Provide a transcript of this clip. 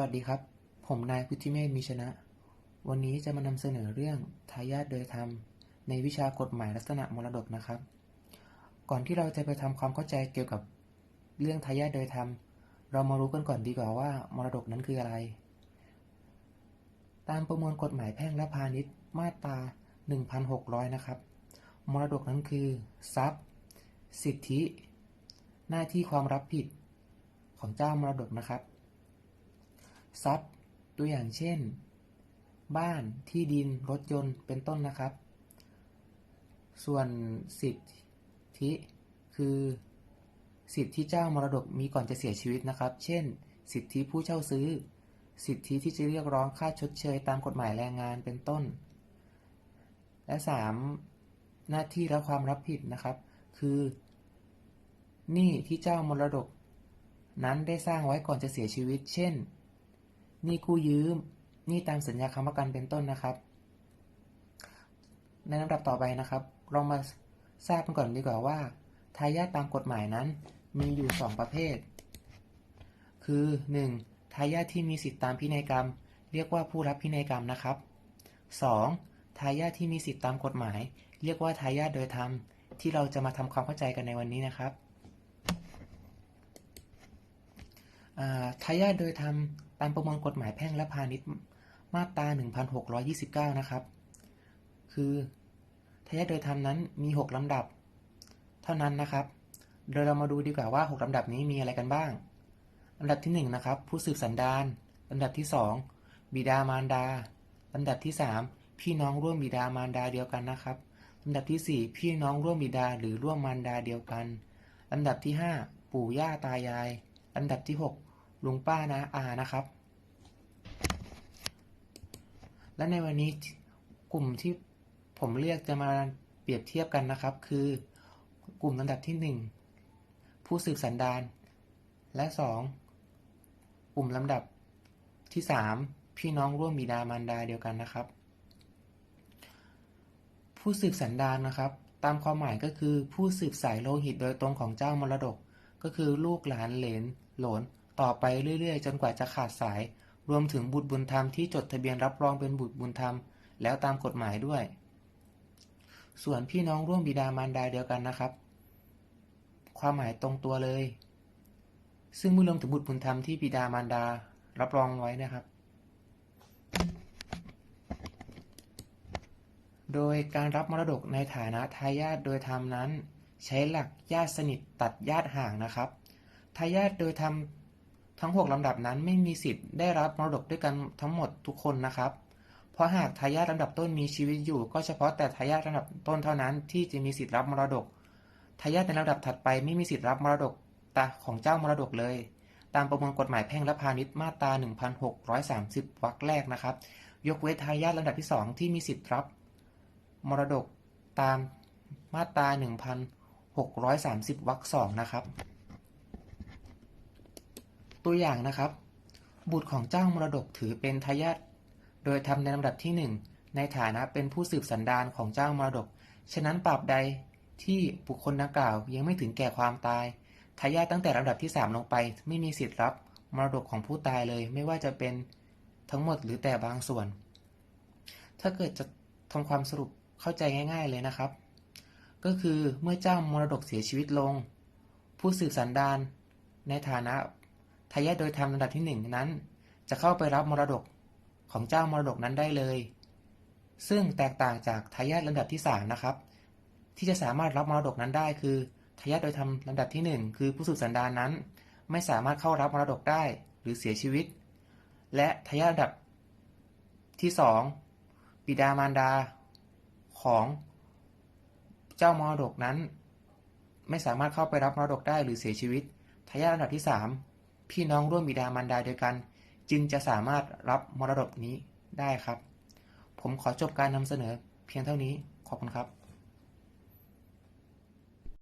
วัสดีครับ ผมนายพุทธิเมธมีชนะ วันนี้จะมานำเสนอเรื่องทายาทโดยธรรม ในวิชากฎหมายลักษณะมรดกนะครับ ก่อนที่เราจะไปทำความเข้าใจเกี่ยวกับเรื่องทายาทโดยธรรม เรามารู้กันก่อนดีกว่าว่ามรดกนั้นคืออะไร ตามประมวลกฎหมายแพ่งและพาณิชย์มาตรา 1,600 นะครับ มรดกนั้นคือ ทรัพย์ สิทธิ หน้าที่ความรับผิดของเจ้ามรดกนะครับ ทรัพย์ ตัวอย่างเช่น บ้านที่ดินรถยนต์เป็นต้นนะครับ ส่วนสิทธิคือสิทธิที่เจ้ามรดกมีก่อนจะเสียชีวิตนะครับ เช่น สิทธิผู้เช่าซื้อ สิทธิที่จะเรียกร้องค่าชดเชยตามกฎหมายแรงงานเป็นต้น และ 3. หน้าที่และความรับผิดนะครับ คือหนี้ที่เจ้ามรดก นั้นได้สร้างไว้ก่อนจะเสียชีวิต เช่น นี้กู้ยืม นี้ตามสัญญาค้ำประกันเป็นต้นนะครับ ในลำดับต่อไปนะครับ เรามาทราบกันก่อนดีกว่าว่าทายาทตามกฎหมายนั้นมีอยู่ 2 ประเภท คือ 1. ทายาทที่มีสิทธิตามพินัยกรรม เรียกว่าผู้รับพินัยกรรมนะครับ 2. ทายาทที่มีสิทธิตามกฎหมาย เรียกว่าทายาทโดยธรรมที่เราจะมาทำความเข้าใจกันในวันนี้นะครับทายาทโดยธรรม ตามประมวลกฎหมายแพ่งและพาณิชย์มาตรา 1629 นะครับ คือทายาทโดยธรรมนั้นมี 6 ลำดับ เท่านั้นนะครับ โดยเรามาดูดีกว่าว่า 6 ลำดับนี้มีอะไรกันบ้าง ลำดับที่ 1 นะครับ ผู้สืบสันดานลำดับที่ 2 บิดามารดาลำดับที่ 3 พี่น้องร่วมบิดามารดาเดียวกันนะครับลำดับที่ 4 พี่น้องร่วมบิดาหรือร่วมมารดาเดียวกันลำดับที่ 5 ปู่ย่าตายายลำดับที่ 6 ลุงป้านะอานะครับ และในวันนี้กลุ่มที่ผมเรียกจะมาเปรียบเทียบกันนะครับ คือกลุ่มลำดับที่ 1 ผู้สืบสันดานและ 2 กลุ่มลำดับที่ 3 พี่น้องร่วมบิดามารดาเดียวกันนะครับ ผู้สืบสันดานนะครับ ตามความหมายก็คือผู้สืบสายโลหิตโดยตรงของเจ้ามรดก ก็คือลูกหลานเหลนหลน ต่อไปเรื่อยๆ จนกว่าจะขาดสาย รวมถึงบุตรบุญธรรมที่จดทะเบียนรับรองเป็นบุตรบุญธรรม แล้วตามกฎหมายด้วย ส่วนพี่น้องร่วมบิดามารดาเดียวกันนะครับ ความหมายตรงตัวเลย ซึ่งเมื่อรวมถึงบุตรบุญธรรมที่บิดามารดารับรองไว้นะครับ โดยการรับมรดกในฐานะทายาทโดยธรรมนั้น ใช้หลักญาติสนิทตัดญาติห่างนะครับทายาทโดยธรรม ทั้ง 6 ลำดับนั้นไม่มีสิทธิ์ได้รับมรดกด้วยกันทั้งหมดทุกคนนะครับ เพราะหากทายาทลำดับต้นมีชีวิตอยู่ ก็เฉพาะแต่ทายาทลำดับต้นเท่านั้นที่จะมีสิทธิ์รับมรดกทายาทในลำดับถัดไปไม่มีสิทธิ์รับมรดกตาของเจ้ามรดกเลย ตามประมวลกฎหมายแพ่งและพาณิชย์มาตรา 1630 วรรคแรกนะครับ ยกเว้นทายาทลำดับที่ 2 ที่มีสิทธิ์รับ มรดกตามมาตรา 1630 วรรคสองนะครับ ตัวอย่างนะครับ บุตรของเจ้ามรดกถือเป็นทายาทโดยทำในลำดับที่ 1 ในฐานะเป็นผู้สืบสันดานของเจ้ามรดก ฉะนั้นปราบใดที่บุคคลดังกล่าวยังไม่ถึงแก่ความตายทายาทตั้งแต่ลำดับที่ 3 ลงไป ไม่มีสิทธิ์รับมรดกของผู้ตายเลย ไม่ว่าจะเป็นทั้งหมดหรือแต่บางส่วน ถ้าเกิดจะทำความสรุปเข้าใจง่าย ๆเลยนะครับ ก็คือเมื่อเจ้ามรดกเสียชีวิตลง ผู้สืบสันดานในฐานะ ทายาทโดยธรรมลำดับที่หนึ่งนั้น จะเข้าไปรับมรดกของเจ้ามรดกนั้นได้เลย ซึ่งแตกต่างจากทายาทลำดับที่สามนะครับ ที่จะสามารถรับมรดกนั้นได้คือทายาทโดยธรรมลำดับที่หนึ่งคือผู้สืบสันดานนั้น ไม่สามารถเข้ารับมรดกได้หรือเสียชีวิต และทายาทลำดับที่สองบิดามารดาของเจ้ามรดกนั้น ไม่สามารถเข้าไปรับมรดกได้หรือเสียชีวิตทายาทลำดับที่ 3 พี่น้องร่วมบิดามารดาเดียวกัน จึงจะสามารถรับมรดกนี้ได้ครับ ผมขอจบการนำเสนอเพียงเท่านี้ขอบคุณครับ